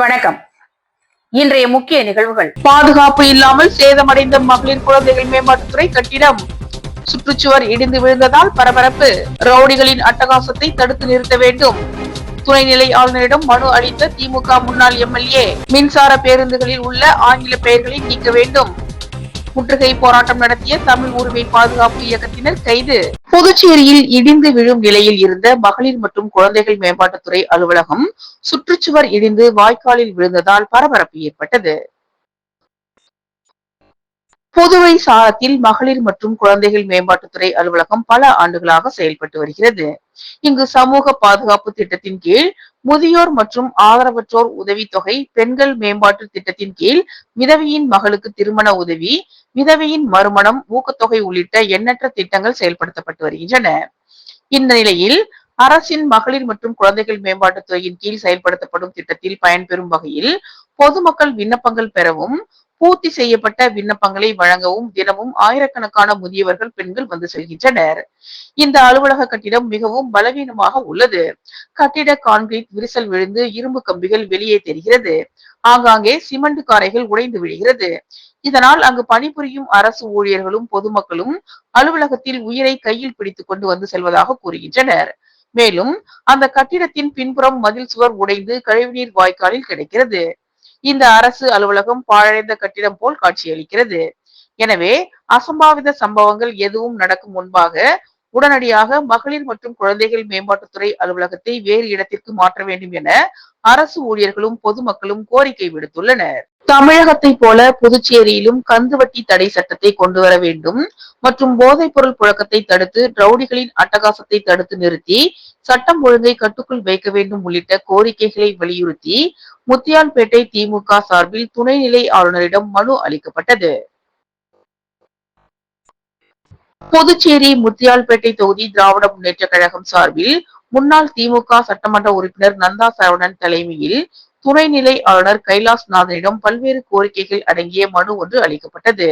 வணக்கம். இன்றைய முக்கிய நிகழ்வுகள். பாதுகாப்பு இல்லாமல் சேதமடைந்த மகளிர் குழந்தைகள் மேம்பாட்டுத்துறை கட்டிடம். சுற்றுச்சுவர் இடிந்து விழுந்ததால் பரபரப்பு. ரவுடிகளின் அட்டகாசத்தை தடுத்து நிறுத்த வேண்டும். துணைநிலை ஆளுநரிடம் மனு அளித்த திமுக முன்னாள் எம்எல்ஏ மின்சார பேருந்துகளில் உள்ள ஆங்கில பெயர்களை நீக்க வேண்டும். முற்றுகை போராட்டம் நடத்திய தமிழ் உரிமை பாதுகாப்பு இயக்கத்தினர் கைது. புதுச்சேரியில் இடிந்து விழும் நிலையில் இருந்த மகளிர் மற்றும் குழந்தைகள் மேம்பாட்டுத்துறை அலுவலகம் சுற்றுச்சுவர் இடிந்து வாய்க்காலில் விழுந்ததால் பரபரப்பு ஏற்பட்டது. புதுவை சாரத்தில் மகளிர் மற்றும் குழந்தைகள் மேம்பாட்டுத்துறை அலுவலகம் பல ஆண்டுகளாக செயல்பட்டு வருகிறது. இங்கு சமூக பாதுகாப்பு திட்டத்தின் கீழ் முதியோர் மற்றும் ஆதரவற்றோர் உதவித்தொகை பெண்கள் மேம்பாட்டு திட்டத்தின் கீழ் விதவியின் மகளுக்கு திருமண உதவி விதவியின் மறுமணம் ஊக்கத்தொகை உள்ளிட்ட எண்ணற்ற திட்டங்கள் செயல்படுத்தப்பட்டு வருகின்றன. இந்த நிலையில் அரசின் மகளிர் மற்றும் குழந்தைகள் மேம்பாட்டுத் துறையின் கீழ் செயல்படுத்தப்படும் திட்டத்தில் பயன்பெறும் வகையில் பொதுமக்கள் விண்ணப்பங்கள் பெறவும் பூர்த்தி செய்யப்பட்ட விண்ணப்பங்களை வழங்கவும் தினமும் ஆயிரக்கணக்கான முதியவர்கள் பெண்கள் வந்து செல்கின்றனர். இந்த அலுவலக கட்டிடம் மிகவும் பலவீனமாக உள்ளது. கட்டிட கான்கிரீட் விரிசல் விழுந்து இரும்பு கம்பிகள் வெளியே தெரிகிறது. ஆங்காங்கே சிமெண்ட் காரைகள் உடைந்து விழுகிறது. இதனால் அங்கு பணிபுரியும் அரசு ஊழியர்களும் பொதுமக்களும் அலுவலகத்தில் உயிரை கையில் பிடித்துக் கொண்டு வந்து செல்வதாக கூறுகின்றனர். மேலும் அந்த கட்டிடத்தின் பின்புறம் மதில் சுவர் உடைந்து கழிவுநீர் வாய்க்காலில் கிடைக்கிறது. இந்த அரசு அலுவலகம் பாழடைந்த கட்டிடம் போல் காட்சியளிக்கிறது. எனவே அசம்பாவித சம்பவங்கள் எதுவும் நடக்கும் முன்பாக உடனடியாக மகளிர் மற்றும் குழந்தைகள் மேம்பாட்டுத்துறை அலுவலகத்தை வேறு இடத்திற்கு மாற்ற வேண்டும் என அரசு ஊழியர்களும் பொதுமக்களும் கோரிக்கை விடுத்துள்ளனர். தமிழகத்தை போல புதுச்சேரியிலும் கந்துவட்டி தடை சட்டத்தை கொண்டு வர வேண்டும் மற்றும் போதைப் பொருள் புழக்கத்தை தடுத்து ரவுடிகளின் அட்டகாசத்தை தடுத்து நிறுத்தி சட்டம் ஒழுங்கை கட்டுக்குள் வைக்க வேண்டும் உள்ளிட்ட கோரிக்கைகளை வலியுறுத்தி முத்தியால்பேட்டை திமுக சார்பில் துணைநிலை ஆளுநரிடம் மனு அளிக்கப்பட்டது. புதுச்சேரி முத்தியால்பேட்டை தொகுதி திராவிட முன்னேற்ற கழகம் சார்பில் முன்னாள் திமுக சட்டமன்ற உறுப்பினர் நந்தா சரவணன் தலைமையில் துணைநிலை ஆளுநர் கைலாஸ் நாதனிடம் பல்வேறு கோரிக்கைகள் அடங்கிய மனு ஒன்று அளிக்கப்பட்டது.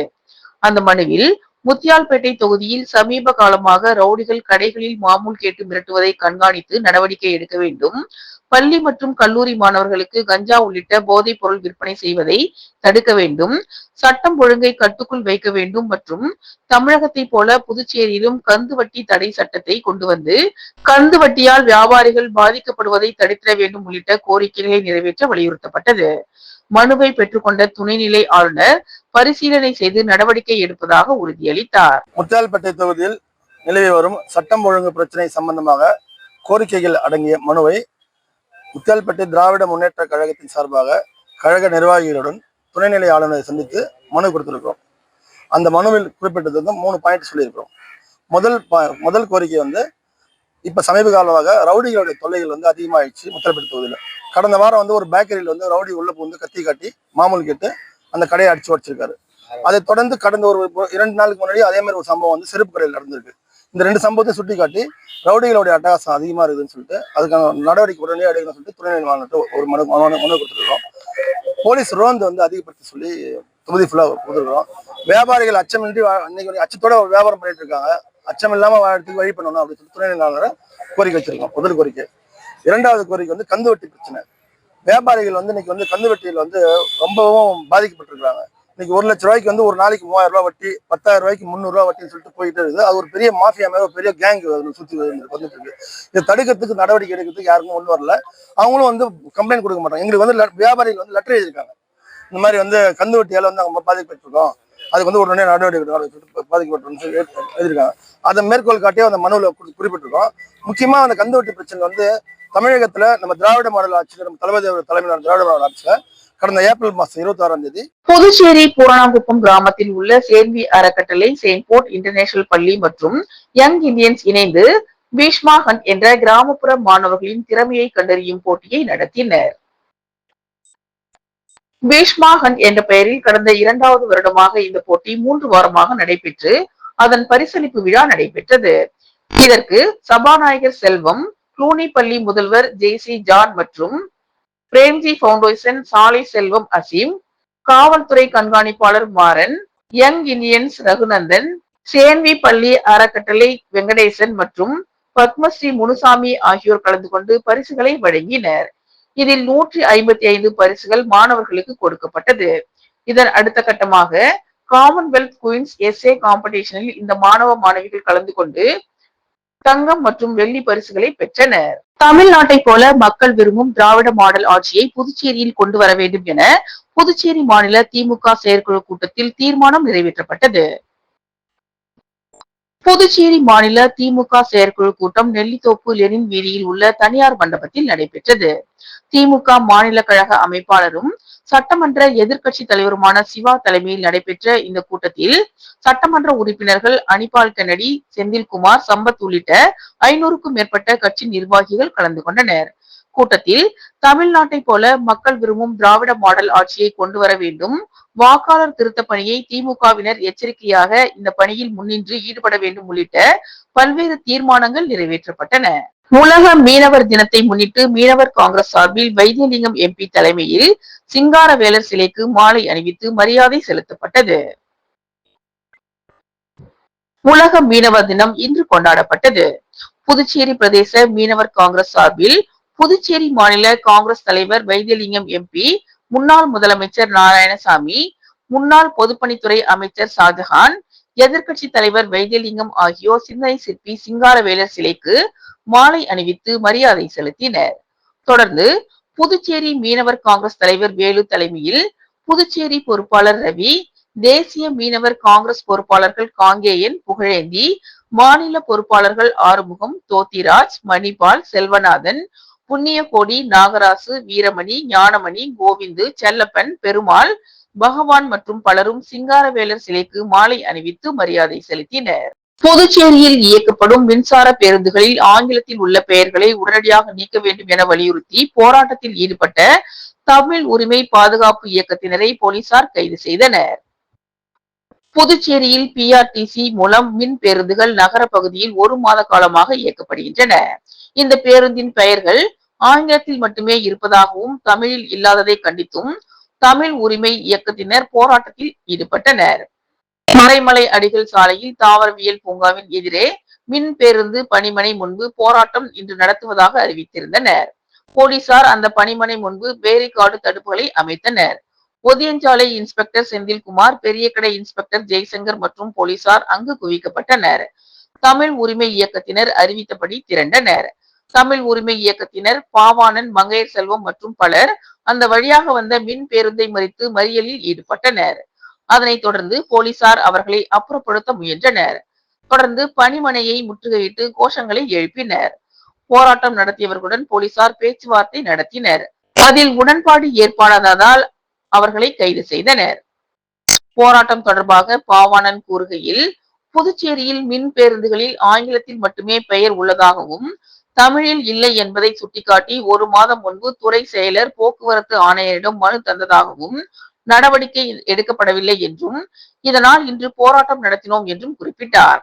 அந்த மனுவில் முத்தியால்பேட்டை தொகுதியில் சமீப காலமாக ரவுடிகள் கடைகளில் மாமூல் கேட்டு மிரட்டுவதை கண்காணித்து நடவடிக்கை எடுக்க வேண்டும் பள்ளி மற்றும் கல்லூரி மாணவர்களுக்கு கஞ்சா உள்ளிட்ட போதைப் பொருள் விற்பனை செய்வதை தடுக்க வேண்டும். சட்டம் ஒழுங்கை கட்டுக்குள் வைக்க வேண்டும் மற்றும் தமிழகத்தை போல புதுச்சேரியிலும் கந்து வட்டி தடை சட்டத்தை கொண்டு வந்து கந்து வட்டியால் வியாபாரிகள் பாதிக்கப்படுவதை தடுத்திட வேண்டும் உள்ளிட்ட கோரிக்கைகளை நிறைவேற்ற வலியுறுத்தப்பட்டது. மனுவை பெற்றுக்கொண்ட துணைநிலை ஆளுநர் பரிசீலனை செய்து நடவடிக்கை எடுப்பதாக உறுதியளித்தார். முத்தியால்பேட்டை தொகுதியில் நிலவி வரும் சட்டம் ஒழுங்கு பிரச்சனை சம்பந்தமாக கோரிக்கைகள் அடங்கிய மனுவை முத்தியால்பேட்டை திராவிட முன்னேற்ற கழகத்தின் சார்பாக கழக நிர்வாகிகளுடன் துணைநிலை ஆளுநரை சந்தித்து மனு கொடுத்திருக்கிறோம். அந்த மனுவில் குறிப்பிட்டது வந்து மூணு பாயிண்ட் சொல்லியிருக்கிறோம். முதல் முதல் கோரிக்கை வந்து இப்போ சமீப காலமாக ரவுடிகளுடைய தொல்லைகள் வந்து அதிகமாகிடுச்சு முத்தியால்பேட்டை தொகுதியில் கடந்த வாரம் வந்து ஒரு பேக்கரியில் வந்து ரவுடி உள்ள வந்து கத்தி காட்டி மாமூல் கேட்டு அந்த கடையை அடிச்சு உடச்சிருக்காரு. அதை தொடர்ந்து கடந்த ஒரு ஒரு இரண்டு நாளுக்கு முன்னாடி அதே மாதிரி ஒரு சம்பவம் வந்து செருப்பு கடையில் நடந்திருக்கு. இந்த ரெண்டு சம்பவத்தை சுட்டி காட்டி ரவுடிகளுடைய அட்டகாசம் அதிகமாக இருக்குதுன்னு சொல்லிட்டு அதுக்கான நடவடிக்கை உடனே எடுக்கணும்னு சொல்லிட்டு துணைநிலை ஆளுநர்கிட்ட ஒரு மனு மனு மனு கொடுத்துருக்கோம் போலீஸ் ரோந்து வந்து அதிகப்படுத்தி சொல்லி தொகுதி ஃபுல்லாக கொடுத்துருக்கோம் வியாபாரிகள் அச்சமின்றி இன்னைக்கு அச்சத்தோட வியாபாரம் பண்ணிட்டு இருக்காங்க. அச்சம் இல்லாமல் வாழறதுக்கு வழி பண்ணணும் அப்படின்னு சொல்லி துணைநிலை ஆளுநரை கோரிக்கை வச்சிருக்கோம். முதல் கோரிக்கை. இரண்டாவது கோரிக்கை வந்து கந்து வெட்டி பிரச்சனை. வியாபாரிகள் வந்து இன்னைக்கு வந்து கந்து வெட்டியில் வந்து ரொம்பவும் பாதிக்கப்பட்டிருக்கிறாங்க. இன்னைக்கு ஒரு லட்ச ரூபாய்க்கு வந்து ஒரு நாளைக்கு மூவாயிரம் ரூபாய் வட்டி பத்தாயிரம் ரூபாய்க்கு முந்நூறு ரூபாய் வட்டின்னு சொல்லிட்டு போயிட்டு இருக்குது. அது ஒரு பெரிய மாஃபியா மேல பெரிய கேங் சுத்தி வந்துட்டு இருக்கு. இதை தடுக்கிறதுக்கு நடவடிக்கை எடுக்கிறதுக்கு யாருக்கும் ஒன்றும் வரல. அவங்களும் வந்து கம்ப்ளைண்ட் கொடுக்க மாட்டாங்க. எங்களுக்கு வந்து வியாபாரிகள் வந்து லெட்டர் எழுதியிருக்காங்க. இந்த மாதிரி வந்து கந்து வட்டியால வந்து அவங்க பாதிக்கப்பட்டிருக்கோம். அதுக்கு வந்து உடனே நடவடிக்கை எடுக்கணும் சொல்லி எழுதியிருக்காங்க. அதை மேற்கோள் காட்டியே அந்த மனுவில் குறிப்பிட்டிருக்கோம். முக்கியமா அந்த கந்து வட்டி பிரச்சனை வந்து தமிழகத்துல நம்ம திராவிட மாடல் ஆட்சியில் நம்ம தளபதி தலைமையிலான திராவிட மாடல் ஆட்சியில கடந்த ஏப்ரல் மாசம் இருபத்தி ஆறாம் தேதி புதுச்சேரி பூரணாங்குப்பம் கிராமத்தில் உள்ள சேர்வி அறக்கட்டளை செயின்ட் போர்ட் இன்டர்நேஷனல் பள்ளி மற்றும் யங் இந்தியன்ஸ் இணைந்து பீஷ்மா ஹண்ட் என்ற கிராமப்புற மாணவர்களின் திறமையை கண்டறியும் போட்டியை நடத்தினர். பீஷ்மா ஹண்ட் என்ற பெயரில் கடந்த இரண்டாவது வருடமாக இந்த போட்டி மூன்று வாரமாக நடைபெற்று அதன் பரிசளிப்பு விழா நடைபெற்றது. இதற்கு சபாநாயகர் செல்வம் க்ளூனி பள்ளி முதல்வர் ஜே சி ஜான் மற்றும் பிரேம்ஜி பவுண்டேஷன் சாலை செல்வம் அசீம் காவல்துறை கண்காணிப்பாளர் மாறன் யங் இந்தியன்ஸ் ரகுநந்தன் சேன்வி பள்ளி அறக்கட்டளை வெங்கடேசன் மற்றும் பத்மஸ்ரீ முனுசாமி ஆகியோர் கலந்து கொண்டு பரிசுகளை வழங்கினர். இதில் நூற்றி ஐம்பத்தி ஐந்து பரிசுகள் மாணவர்களுக்கு கொடுக்கப்பட்டது. இதன் அடுத்த கட்டமாக காமன்வெல்த் குயின்ஸ் எஸ்ஏ காம்படிஷனில் இந்த மாணவ மாணவிகள் கலந்து கொண்டு தங்கம் மற்றும் வெள்ளி பரிசுகளை பெற்றனர். தமிழ்நாட்டை போல மக்கள் விரும்பும் திராவிட மாடல் ஆட்சியை புதுச்சேரியில் கொண்டு வர வேண்டும் என புதுச்சேரி மாநில திமுக செயற்குழு கூட்டத்தில் தீர்மானம் நிறைவேற்றப்பட்டது. புதுச்சேரி மாநில திமுக செயற்குழு கூட்டம் நெல்லித்தோப்பு லெனின் வீதியில் உள்ள தனியார் மண்டபத்தில் நடைபெற்றது. திமுக மாநில கழக அமைப்பாளரும் சட்டமன்ற எதிர்க்கட்சி தலைவருமான சிவா தலைமையில் நடைபெற்ற இந்த கூட்டத்தில் சட்டமன்ற உறுப்பினர்கள் அனிபால் கென்னடி செந்தில்குமார் சம்பத் உள்ளிட்ட ஐநூறுக்கும் மேற்பட்ட கட்சி நிர்வாகிகள் கலந்து கொண்டனர். கூட்டத்தில் தமிழ்நாட்டை போல மக்கள் விரும்பும் திராவிட மாடல் ஆட்சியை கொண்டு வர வேண்டும். வாக்காளர் திருத்த பணியை திமுகவினர் எச்சரிக்கையாக இந்த பணியில் முன்னின்று ஈடுபட வேண்டும் உள்ளிட்ட பல்வேறு தீர்மானங்கள் நிறைவேற்றப்பட்டன. உலக மீனவர் தினத்தை முன்னிட்டு மீனவர் காங்கிரஸ் சார்பில் வைத்தியலிங்கம் எம்பி தலைமையில் சிங்காரவேலர் சிலைக்கு மாலை அணிவித்து மரியாதை செலுத்தப்பட்டது. உலக மீனவர் தினம் இன்று கொண்டாடப்பட்டது. புதுச்சேரி பிரதேச மீனவர் காங்கிரஸ் சார்பில் புதுச்சேரி மாநில காங்கிரஸ் தலைவர் வைத்தியலிங்கம் எம்பி முன்னாள் முதலமைச்சர் நாராயணசாமி முன்னாள் பொதுப்பணித்துறை அமைச்சர் ஷாஜஹான் எதிர்கட்சி தலைவர் வைத்தியலிங்கம் ஆகியோர் சிந்தனை சிற்பி சிங்காரவேலர் சிலைக்கு மாலை அணிவித்து மரியாதை செலுத்தினர். தொடர்ந்து புதுச்சேரி மீனவர் காங்கிரஸ் தலைவர் வேலு தலைமையில் புதுச்சேரி பொறுப்பாளர் ரவி தேசிய மீனவர் காங்கிரஸ் பொறுப்பாளர்கள் காங்கேயன் புகழேந்தி மாநில பொறுப்பாளர்கள் ஆறுமுகம் தோத்திராஜ் மணிபால் செல்வநாதன் புண்ணியகோடி நாகராசு வீரமணி ஞானமணி கோவிந்து செல்லப்பன் பெருமாள் பகவான் மற்றும் பலரும் சிங்காரவேலர் சிலைக்கு மாலை அணிவித்து மரியாதை செலுத்தினர். புதுச்சேரியில் இயக்கப்படும் மின்சார பேருந்துகளில் ஆங்கிலத்தில் உள்ள பெயர்களை உடனடியாக நீக்க வேண்டும் என வலியுறுத்தி போராட்டத்தில் ஈடுபட்ட தமிழ் உரிமை பாதுகாப்பு இயக்கத்தினரை போலீசார் கைது செய்தனர். புதுச்சேரியில் பிஆர்டிசி மூலம் மின் பேருந்துகள் நகர பகுதியில் ஒரு மாத காலமாக இயக்கப்படுகின்றன. இந்த பேருந்தின் பெயர்கள் ஆங்கிலத்தில் மட்டுமே இருப்பதாகவும் தமிழில் இல்லாததை கண்டித்தும் தமிழ் உரிமை இயக்கத்தினர் போராட்டத்தில் ஈடுபட்டனர். மறைமலை அடிகள் சாலையில் தாவரவியல் பூங்காவின் எதிரே மின் பேருந்து பணிமனை முன்பு போராட்டம் இன்று நடத்துவதாக அறிவித்திருந்தனர். போலீசார் அந்த பணிமனை முன்பு பேரிகார்டு தடுப்புகளை அமைத்தனர். ஒதியஞ்சாலை இன்ஸ்பெக்டர் செந்தில்குமார் பெரியகடை இன்ஸ்பெக்டர் ஜெய்சங்கர் மற்றும் போலீசார் அங்கு குவிக்கப்பட்டனர். தமிழ் உரிமை இயக்கத்தினர் அறிவித்தபடி திரண்டனர். தமிழ் உரிமை இயக்கத்தினர் பாவாணன் மங்கையர் செல்வம் மற்றும் பலர் அந்த வழியாக வந்த மின் பேருந்தை மறித்து மறியலில் ஈடுபட்டனர். அதனைத் தொடர்ந்து போலீசார் அவர்களை அப்புறப்படுத்த முயன்றனர். தொடர்ந்து பணிமனையை முற்றுகையிட்டு கோஷங்களை எழுப்பினர். போராட்டம் நடத்தியவர்களுடன் போலீசார் பேச்சுவார்த்தை நடத்தினர். அதில் உடன்பாடு ஏற்படாததால் அவர்களை கைது செய்தனர். போராட்டம் தொடர்பாக பாவாணன் கூறுகையில் புதுச்சேரியில் மின் பேருந்துகளில் ஆங்கிலத்தில் மட்டுமே பெயர் உள்ளதாகவும் தமிழில் இல்லை என்பதை சுட்டிக்காட்டி ஒரு மாதம் முன்பு துறை செயலர் போக்குவரத்து ஆணையரிடம் மனு தந்ததாகவும் நடவடிக்கை எடுக்கப்படவில்லை என்றும் இதனால் இன்று போராட்டம் நடத்தினோம் என்றும் குறிப்பிட்டார்.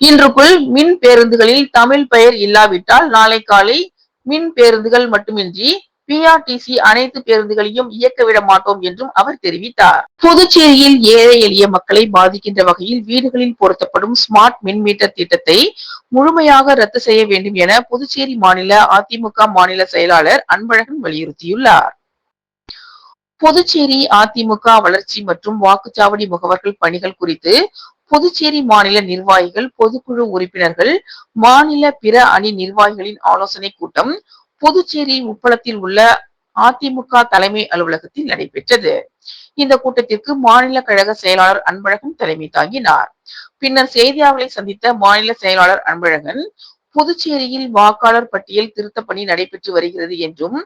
இன்றுக்குள் மின் பேருந்துகளில் தமிழ் பெயர் இல்லாவிட்டால் நாளை காலை மின் பேருந்துகள் மட்டுமின்றி பிஆர்டிசி அனைத்து பேருந்துகளையும் இயக்க விட மாட்டோம் என்றும் அவர் தெரிவித்தார். புதுச்சேரியில் ஏழை எளிய மக்களை பாதிக்கின்ற வகையில் வீடுகளில் பொருத்தப்படும் ஸ்மார்ட் மின் மீட்டர் திட்டத்தை முழுமையாக ரத்து செய்ய வேண்டும் என புதுச்சேரி மாநில அதிமுக மாநில செயலாளர் அன்பழகன் வலியுறுத்தியுள்ளார். புதுச்சேரி அதிமுக வளர்ச்சி மற்றும் வாக்குச்சாவடி முகவர்கள் பணிகள் குறித்து புதுச்சேரி மாநில நிர்வாகிகள் பொதுக்குழு உறுப்பினர்கள் மாநில பிற அணி நிர்வாகிகளின் ஆலோசனை கூட்டம் புதுச்சேரி உப்பளத்தில் உள்ள அதிமுக தலைமை அலுவலகத்தில் நடைபெற்றது. இந்த கூட்டத்திற்கு மாநில கழக செயலாளர் அன்பழகன் தலைமை தாங்கினார். பின்னர் செய்தியாளர்களை சந்தித்த மாநில செயலாளர் அன்பழகன் புதுச்சேரியில் வாக்காளர் பட்டியல் திருத்த பணி நடைபெற்று வருகிறது என்றும்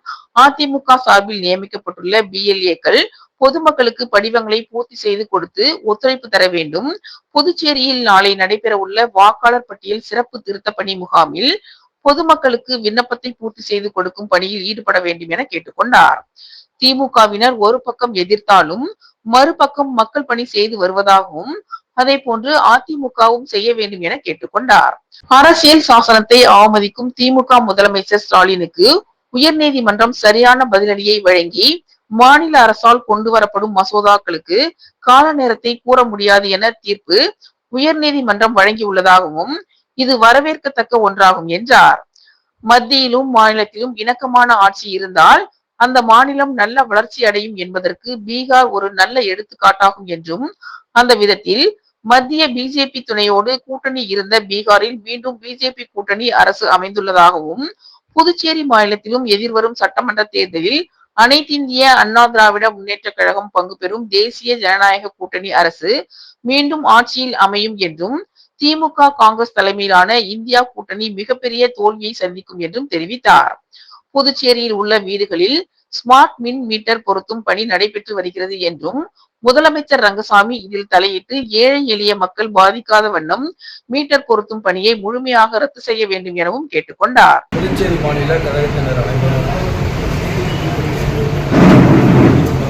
அதிமுக சார்பில் நியமிக்கப்பட்டுள்ள பிஎல்ஏக்கள் பொதுமக்களுக்கு படிவங்களை பூர்த்தி செய்து கொடுத்து ஒத்துழைப்பு தர வேண்டும். புதுச்சேரியில் நாளை நடைபெற உள்ள வாக்காளர் பட்டியல் சிறப்பு திருத்த பணி முகாமில் பொதுமக்களுக்கு விண்ணப்பத்தை பூர்த்தி செய்து கொடுக்கும் பணியில் ஈடுபட வேண்டும் என கேட்டுக்கொண்டார். திமுகவினர் ஒரு பக்கம் எதிர்த்தாலும் மறுபக்கம் மக்கள் பணி செய்து வருவதாகவும் அதே போன்று அதிமுகவும் செய்ய வேண்டும் என கேட்டுக்கொண்டார். அரசியல் சாசனத்தை அவமதிக்கும் திமுக முதலமைச்சர் ஸ்டாலினுக்கு உயர்நீதிமன்றம் சரியான பதிலடியை வழங்கி மாநில அரசால் கொண்டு வரப்படும் மசோதாக்களுக்கு கால நேரத்தை கூற முடியாது என தீர்ப்பு உயர்நீதிமன்றம் வழங்கியுள்ளதாகவும் இது வரவேற்கத்தக்க ஒன்றாகும் என்றார். மத்தியிலும் மாநிலத்திலும் இணக்கமான ஆட்சி இருந்தால் அந்த மாநிலம் நல்ல வளர்ச்சி அடையும் என்பதற்கு பீகார் ஒரு நல்ல எடுத்துக்காட்டாகும் என்றும் அந்த விதத்தில் மத்திய பிஜேபி துணையோடு கூட்டணி இருந்த பீகாரில் மீண்டும் பிஜேபி கூட்டணி அரசு அமைந்துள்ளதாகவும் புதுச்சேரி மாநிலத்திலும் எதிர்வரும் சட்டமன்ற தேர்தலில் அனைத்திந்திய அண்ணா திராவிட முன்னேற்ற கழகம் பங்கு பெறும் தேசிய ஜனநாயக கூட்டணி அரசு மீண்டும் ஆட்சியில் அமையும் என்றும் திமுக காங்கிரஸ் தலைமையிலான இந்தியா கூட்டணி மிகப்பெரிய தோல்வியை சந்திக்கும் என்றும் தெரிவித்தார். புதுச்சேரியில் உள்ள வீடுகளில் ஸ்மார்ட் மின் மீட்டர் பொருத்தும் பணி நடைபெற்று வருகிறது என்றும் முதலமைச்சர் ரங்கசாமி இதில் தலையிட்டு ஏழை எளிய மக்கள் பாதிக்காத வண்ணம் மீட்டர் பொருத்தும் பணியை முழுமையாக ரத்து செய்ய வேண்டும் எனவும் கேட்டுக்கொண்டார் புதுச்சேரி மாநில கழகத்தினர் அனைவரும்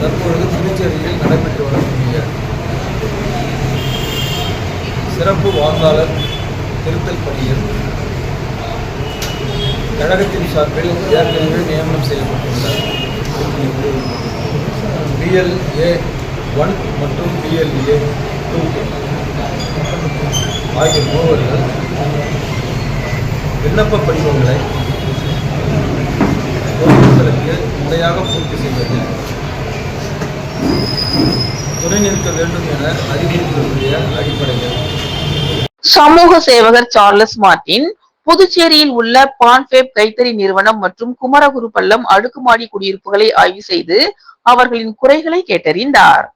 தற்பொழுது புதுச்சேரியில் நடைபெற்ற சிறப்பு வாக்காளர் திருத்தல் பணியில் கழகத்தின் சார்பில் ஏற்கனவே நியமனம் செய்யப்பட்டுள்ள பிஎல்ஏ ஒன் மற்றும் பிஎல்ஏ டூ ஆகிய மூவர்கள் விண்ணப்ப படிவங்களை பொதுமக்களுக்கு முறையாக பூர்த்தி செய்வது துணை நிற்க வேண்டும் என அறிவுறுத்தக்கூடிய அடிப்படையில் சமூக சேவகர் சார்லஸ் மார்டின் புதுச்சேரியில் உள்ள பான்பேப் கைத்தறி நிறுவனம் மற்றும் குமரகுரு பள்ளம் அடுக்குமாடி குடியிருப்புகளை ஆய்வு செய்து அவர்களின் குறைகளை கேட்டறிந்தார்.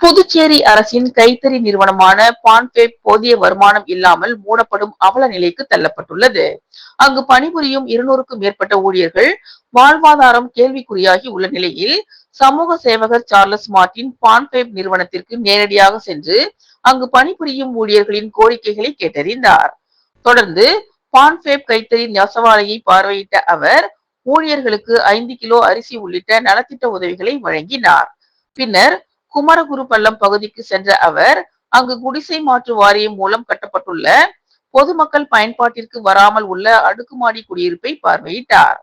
புதுச்சேரி அரசின் கைத்தறி நிறுவனமான பான்பேப் போதிய வருமானம் இல்லாமல் மூடப்படும் அவல நிலைக்கு தள்ளப்பட்டுள்ளது. அங்கு பணிபுரியும் இருநூறுக்கும் மேற்பட்ட ஊழியர்கள் வாழ்வாதாரம் கேள்விக்குறியாகி உள்ள நிலையில் சமூக சேவகர் சார்லஸ் மார்டின் பான்பேப் நிறுவனத்திற்கு நேரடியாக சென்று அங்கு பணிபுரியும் ஊழியர்களின் கோரிக்கைகளை கேட்டறிந்தார். தொடர்ந்து பான்பேப் கைத்தறி நெசவாலையை பார்வையிட்ட அவர் ஊழியர்களுக்கு ஐந்து கிலோ அரிசி உள்ளிட்ட நலத்திட்ட உதவிகளை வழங்கினார். பின்னர் குமரகுரு பள்ளம் பகுதிக்கு சென்ற அவர் அங்கு குடிசை மாற்று வாரியம் மூலம் கட்டப்பட்டுள்ள பொதுமக்கள் பயன்பாட்டிற்கு வராமல் உள்ள அடுக்குமாடி குடியிருப்பை பார்வையிட்டார்.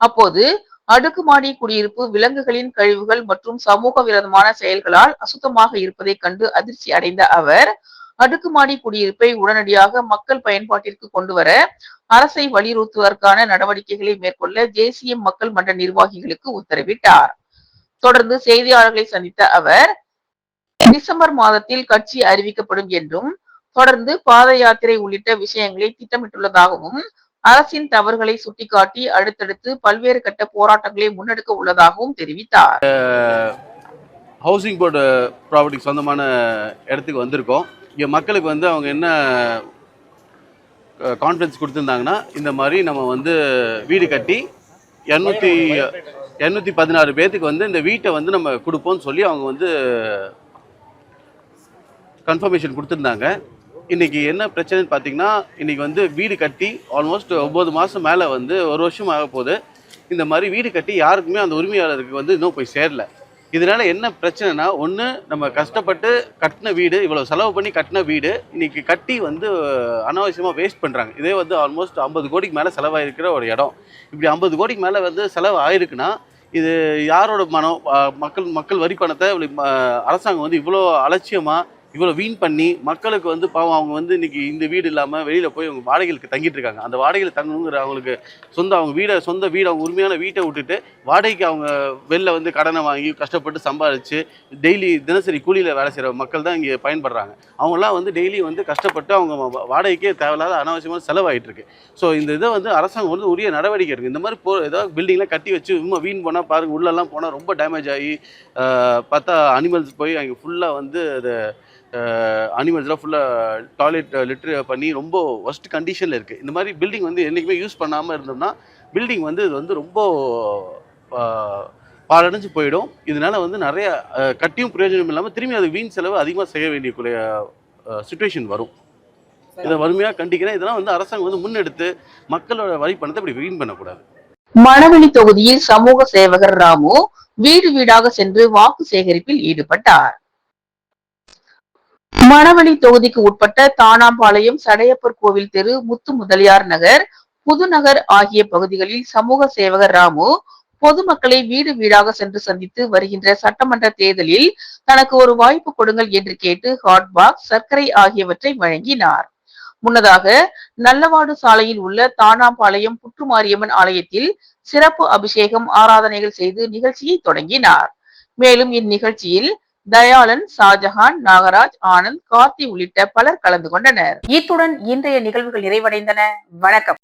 அப்போது அடுக்குமாடி குடியிருப்பு விலங்குகளின் கழிவுகள் மற்றும் சமூக விரோதமான செயல்களால் அசுத்தமாக இருப்பதை கண்டு அதிர்ச்சி அடைந்த அவர் அடுக்குமாடி குடியிருப்பை உடனடியாக மக்கள் பயன்பாட்டிற்கு கொண்டு வர அரசை வலியுறுத்துவதற்கான நடவடிக்கைகளை மேற்கொள்ள தேசிய மக்கள் மன்ற நிர்வாகிகளுக்கு உத்தரவிட்டார். தொடர்ந்து செய்தியாளர்களை சந்தித்த அவர் டிசம்பர் மாதத்தில் கட்சி அறிவிக்கப்படும் என்றும் தொடர்ந்து பாத யாத்திரை உள்ளிட்ட விஷயங்களை திட்டமிட்டுள்ளதாகவும் அரசின் தவறுகளை சுட்டிக்காட்டி அடுத்தடுத்து பல்வேறு கட்ட போராட்டங்களை முன்னெடுக்க உள்ளதாகவும் தெரிவித்தார். ஹவுசிங் போர்டு ப்ராப்பர்ட்டிக்கு சொந்தமான இடத்துக்கு வந்திருக்கோம். இங்கே மக்களுக்கு வந்து அவங்க என்ன கான்ஃபிடன்ஸ் கொடுத்துருந்தாங்கன்னா இந்த மாதிரி நம்ம வந்து வீடு கட்டி இரநூத்தி இரநூத்தி பதினாறு பேர்த்துக்கு வந்து இந்த வீட்டை வந்து நம்ம கொடுப்போம்னு சொல்லி அவங்க வந்து கன்ஃபர்மேஷன் கொடுத்துருந்தாங்க. இன்னைக்கு என்ன பிரச்சனைன்னு பார்த்தீங்கன்னா இன்னைக்கு வந்து வீடு கட்டி ஆல்மோஸ்ட் ஒம்பது மாதம் மேலே வந்து ஒரு வருஷம் ஆக போகுது. இந்த மாதிரி வீடு கட்டி யாருக்குமே அந்த உரிமையாளருக்கு வந்து இன்னும் போய் சேரல. இதனால் என்ன பிரச்சனைனா ஒன்று நம்ம கஷ்டப்பட்டு கட்டின வீடு இவ்வளோ செலவு பண்ணி கட்டின வீடு இன்னைக்கு கட்டி வந்து அனாவசியமாக வேஸ்ட் பண்ணுறாங்க இதே வந்து ஆல்மோஸ்ட் ஐம்பது கோடிக்கு மேலே செலவாயிருக்கிற ஒரு இடம். இப்படி ஐம்பது கோடிக்கு மேலே வந்து செலவு ஆயிருக்குன்னா இது யாரோட மனம் மக்கள் மக்கள் வரி பணத்தை அரசாங்கம் வந்து இவ்வளோ அலட்சியமாக இவ்வளோ வீண் பண்ணி மக்களுக்கு வந்து பாவம் அவங்க வந்து இன்னைக்கு இந்த வீடு இல்லாமல் வெளியில் போய் அவங்க வாடகைகளுக்கு தங்கிட்டு இருக்காங்க. அந்த வாடகையில் தங்கணுங்கிற அவங்களுக்கு சொந்த அவங்க வீடை சொந்த வீடு அவங்க உரிமையான வீட்டை விட்டுட்டு வாடகைக்கு அவங்க வெளில வந்து கடனை வாங்கி கஷ்டப்பட்டு சம்பாதிச்சு டெய்லி தினசரி கூலியில் வேலை செய்கிற மக்கள் தான் இங்கே பயன்படுறாங்க. அவங்களாம் வந்து டெய்லி வந்து கஷ்டப்பட்டு அவங்க வாடகைக்கே தேவையில்லாத அனாவசியமான செலவாயிட்டு இருக்கு. ஸோ இந்த இதை வந்து அரசாங்கம் வந்து உரிய நடவடிக்கை இருக்குது இந்த மாதிரி போ ஏதாவது பில்டிங்லாம் கட்டி வச்சு சும்மா வீண் போனால் பாருங்க உள்ளெல்லாம் போனால் ரொம்ப டேமேஜ் ஆகி பார்த்தா அனிமல்ஸ் போய் அங்கே ஃபுல்லாக வந்து அதை அனிமல்ஸ்லாம் ஃபுல்லாக டாய்லெட் லிட்ரு பண்ணி ரொம்ப ஒஸ்ட் கண்டிஷனில் இருக்குது இந்த மாதிரி பில்டிங் வந்து என்றைக்குமே யூஸ் பண்ணாமல் இருந்தோம்னா பில்டிங் வந்து இது வந்து ரொம்ப ஆஹ், பாழடைஞ்சு போயிடும். இதனால வந்து நிறைய கட்டியும் பிரயோஜனம் இல்லாமல் திரும்பி அது வீண் செலவு அதிகமாக செய்ய வேண்டிய சுச்சுவேஷன் வரும். இதை வறுமையாக கண்டிக்கிறேன். இதெல்லாம் வந்து அரசாங்கம் வந்து முன்னெடுத்து மக்களோட வரி பணத்தை இப்படி வீண் பண்ணக்கூடாது. மணவெளி தொகுதியில் சமூக சேவகர் ராமு வீடு வீடாக சென்று வாக்கு சேகரிப்பில் ஈடுபட்டார். மணவெளி தொகுதிக்கு உட்பட்ட தானாம்பாளையம் சடையப்பர் கோவில் தெரு முத்து முதலியார் நகர் புதுநகர் ஆகிய பகுதிகளில் சமூக சேவகர் ராமு பொதுமக்களை வீடு வீடாக சென்று சந்தித்து வருகின்ற சட்டமன்ற தேர்தலில் தனக்கு ஒரு வாய்ப்பு கொடுங்கள் என்று கேட்டு ஹாட் பாக்ஸ் சர்க்கரை ஆகியவற்றை வழங்கினார். முன்னதாக நல்லவாடு சாலையில் உள்ள தானாம்பாளையம் புற்றுமாரியம்மன் ஆலயத்தில் சிறப்பு அபிஷேகம் ஆராதனைகள் செய்து நிகழ்ச்சியை தொடங்கினார். மேலும் இந்நிகழ்ச்சியில் தயாளன் ஷாஜஹான் நாகராஜ் ஆனந்த் கார்த்தி உள்ளிட்ட பலர் கலந்து கொண்டனர். இத்துடன் இன்றைய நிகழ்வுகள் நிறைவடைந்தன. வணக்கம்.